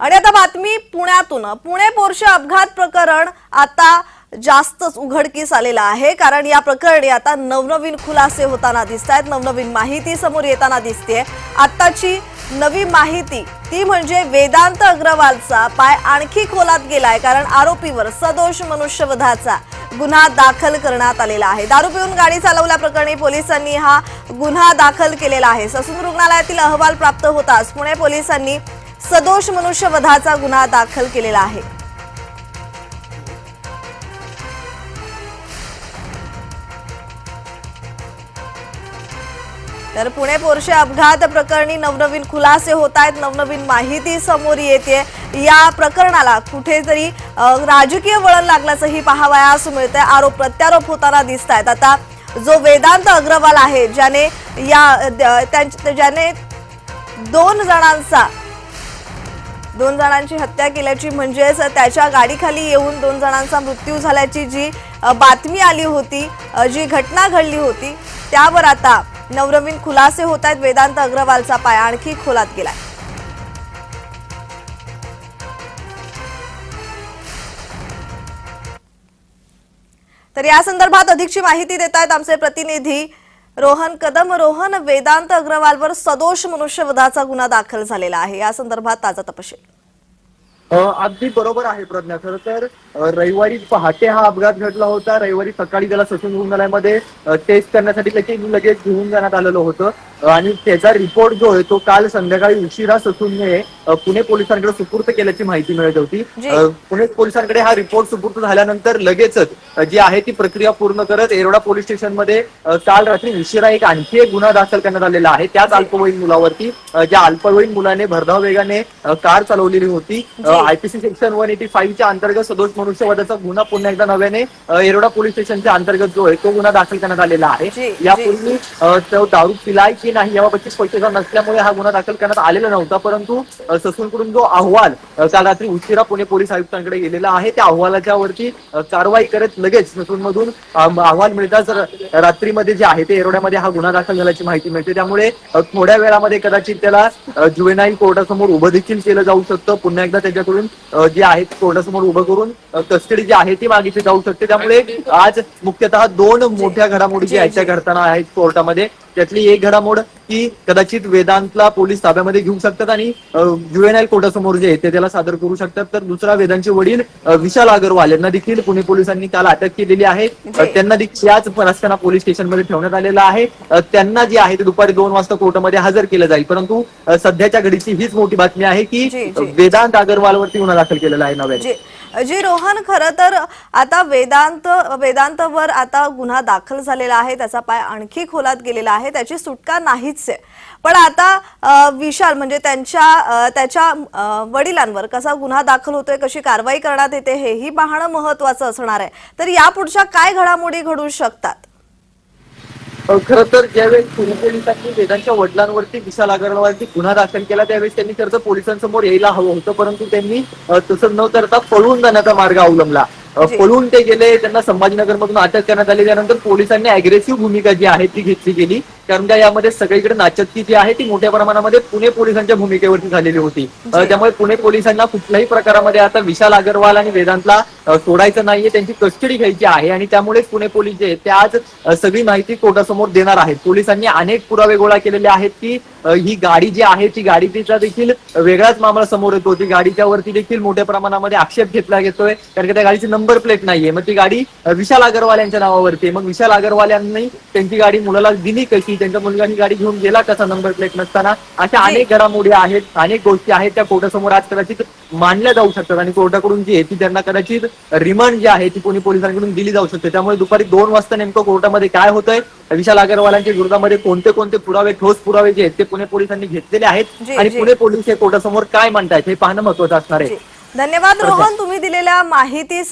आणि आता बातमी पुण्यातून. पुणे पोर्शे अपघात प्रकरण आता जास्तच उघडकीस आलेलं आहे. कारण या प्रकरणी आता नवनवीन खुलासे होताना दिसत आहेत नवनवीन माहिती समोर येताना दिसते आत्ताची नवी माहिती ती म्हणजे वेदांत अग्रवालचा पाय आणखी खोलात गेलाय. कारण आरोपीवर सदोष मनुष्यवधाचा गुन्हा दाखल करण्यात आलेला आहे. दारू पिऊन गाडी चालवल्याप्रकरणी पोलिसांनी हा गुन्हा दाखल केलेला आहे. ससून रुग्णालयातील अहवाल प्राप्त होताच पुणे पोलिसांनी सदोष मनुष्यवधाचा गुन्हा दाखल केलेला आहे. तर पुणे पोर्शे अपघात प्रकरणी नवनवीन खुलासे होत आहेत. नवनवीन माहिती समोर येते या प्रकरणाला कुठेतरी राजकीय वळण लागल्याचंही पाहावयास मिळतंय. आरोप प्रत्यारोप होताना दिसत आहेत आता जो वेदांत अग्रवाल आहे ज्याने या ज्याने दोन जणांचा दोन जणांची हत्या केल्याची म्हणजेच त्याच्या गाडीखाली येऊन दोन जणांचा मृत्यू झाल्याची जी बातमी आली होती जी घटना घडली होती त्यावर आता नवनवीन खुलासे होत आहेत. वेदांत अग्रवालचा पाय आणखी खोलात गेलाय. तर या संदर्भात अधिकची माहिती देत आहेत आमचे प्रतिनिधी रोहन कदम रोहन वेदांत अग्रवालवर सदोष मनुष्यवधाचा गुन्हा दाखल झालेला आहे. या संदर्भात ताजा तपशील. अगदी बरोबर आहे प्रज्ञा. खरं तर रविवारी पहाटे हा अपघात घडला होता. रविवारी सकाळी त्याला ससून रुग्णालयामध्ये टेस्ट करण्यासाठी लगेच लगेच घेऊन जाण्यात आलेलं होतं. आणि त्याचा रिपोर्ट जो आहे तो काल संध्याकाळी उशिरा ससूनने पुणे पोलिसांकडे सुपूर्त केल्याची माहिती मिळत होती. पुणे पोलिसांकडे हा रिपोर्ट सुपूर्त झाल्यानंतर लगेचच जी आहे ती प्रक्रिया पूर्ण करत येरवडा पोलीस स्टेशनमध्ये काल रात्री उशिरा एक आणखी एक गुन्हा दाखल करण्यात आलेला आहे. त्याच अल्पवयीन मुलावरती ज्या अल्पवयीन मुलाने भरधाव वेगाने कार चालवलेली होती. आयपीसी सेक्शन वन एटी फाईव्हच्या अंतर्गत सदोष मनुष्यवधाचा गुन्हा पुन्हा एकदा नव्याने येरवडा पोलीस स्टेशनच्या अंतर्गत जो आहे तो गुन्हा दाखल करण्यात आलेला आहे. यापूर्वी तो दारू पिलाय की नाही याबाबतची स्पष्टता नसल्यामुळे हा गुन्हा दाखल करण्यात आलेला नव्हता परंतु ससूनकडून जो अहवाल काल रात्री उशिरा पुणे पोलीस आयुक्तांकडे गेलेला आहे त्या अहवालाच्या वरती कारवाई करत लगेच ससून मधून अहवाल मिळताच रात्रीमध्ये जे आहे ते एरोड्यामध्ये हा गुन्हा दाखल झाल्याची माहिती मिळते. त्यामुळे थोड्या वेळामध्ये कदाचित त्याला जुवेनाईल कोर्टासमोर उभं देखील केलं जाऊ शकतं. पुन्हा एकदा त्याच्याकडून जे आहे कोर्टासमोर उभं करून कस्टडी जी आहे ती मागितली जाऊ शकते. त्यामुळे आज मुख्यतः दोन मोठ्या घडामोडी जी, ज्या आहेत त्या घडताना आहेत कोर्टामध्ये त्यातली एक घडामोड की कदाचित वेदांतला पोलीस ताब्यामध्ये घेऊ शकतात आणि जुएनाईल कोर्टासमोर जे आहे ते त्याला सादर करू शकतात. तर दुसरा वेदांचे वडील विशाल अग्रवाल यांना देखील पुणे पोलिसांनी काल अटक केलेली आहे. त्यांना देखील याच रस्त्याना पोलीस स्टेशनमध्ये ठेवण्यात आलेलं आहे. त्यांना जे आहे ते दुपारी दोन वाजता कोर्टामध्ये हजर केलं जाईल. परंतु सध्याच्या घडीची हीच मोठी बातमी आहे की. वेदांत अग्रवालवरती गुन्हा दाखल केलेला आहे नव्याने. जी रोहन खरं तर आता वेदांत वेदांतवर आता गुन्हा दाखल झालेला आहे. त्याचा पाय आणखी खोलात गेलेला आहे. त्याची सुटका नाहीच आहे. पण आता विशाल म्हणजे त्यांच्या त्याच्या वडिलांवर कसा गुन्हा दाखल होतोय कशी कारवाई करण्यात येते हेही पाहणं महत्वाचं असणार आहे. तर यापुढच्या काय घडामोडी घडू शकतात? खर तर ज्यावेळेस पुणे पोलिसांनी वेदांच्या वडिलांवरती विशाल अग्रवालवरती गुन्हा दाखल केला त्यावेळेस त्यांनी खरं तर पोलिसांसमोर यायला हवं होतं. परंतु त्यांनी तसं न करता पळून जाण्याचा मार्ग अवलंबला. पळून ते गेले त्यांना संभाजीनगर मधून अटक करण्यात आली. त्यानंतर पोलिसांनी अग्रेसिव्ह भूमिका जी आहे ती घेतली गेली. कारण का यामध्ये सगळीकडे नाचक्की जी आहे ती मोठ्या प्रमाणामध्ये पुणे पोलिसांच्या भूमिकेवरती झालेली होती. त्यामुळे पुणे पोलिसांना कुठल्याही प्रकारामध्ये आता विशाल अग्रवाल आणि वेदांतला सोडायचं नाहीये त्यांची कस्टडी घ्यायची आहे आणि त्यामुळेच पुणे पोलीस जे आहेत ते आज सगळी माहिती कोर्टासमोर देणार आहेत. पोलिसांनी अनेक पुरावे गोळा केलेले आहेत की ही गाडी जी आहे ती गाडी तिचा देखील वेगळाच मामला समोर येतो. ती गाडीच्या वरती देखील मोठ्या प्रमाणामध्ये आक्षेप घेतला घेतोय कारण की त्या गाडीची नंबर प्लेट नाहीये. मग ती गाडी विशाल अग्रवाल यांच्या नावावरती आहे. मग विशाल अग्रवाल यांनी त्यांची गाडी मुलाला दिली कशी? त्यांच्या मुलगा ही गाडी घेऊन गेला कसा नंबर प्लेट नसताना. अशा. अनेक घडामोडी आहेत अनेक गोष्टी आहेत त्या कोर्टासमोर आज कदाचित मांडल्या जाऊ शकतात आणि कोर्टाकडून जी आहे ती त्यांना कदाचित रिमांड जी आहे ती पुणे पोलिसांकडून दिली जाऊ शकते. त्यामुळे दुपारी दोन वाजता नेमकं कोर्टामध्ये काय होतंय विशाल अग्रवालांच्या विरोधामध्ये कोणते कोणते पुरावे ठोस पुरावे जे आहेत ते पुणे पोलिसांनी घेतलेले आहेत. आणि. पुणे पोलीस हे कोर्टासमोर काय म्हणतायत हे पाहणं महत्वाचं असणार आहे. धन्यवाद रोहन. तुम्ही दिलेल्या माहितीसाठी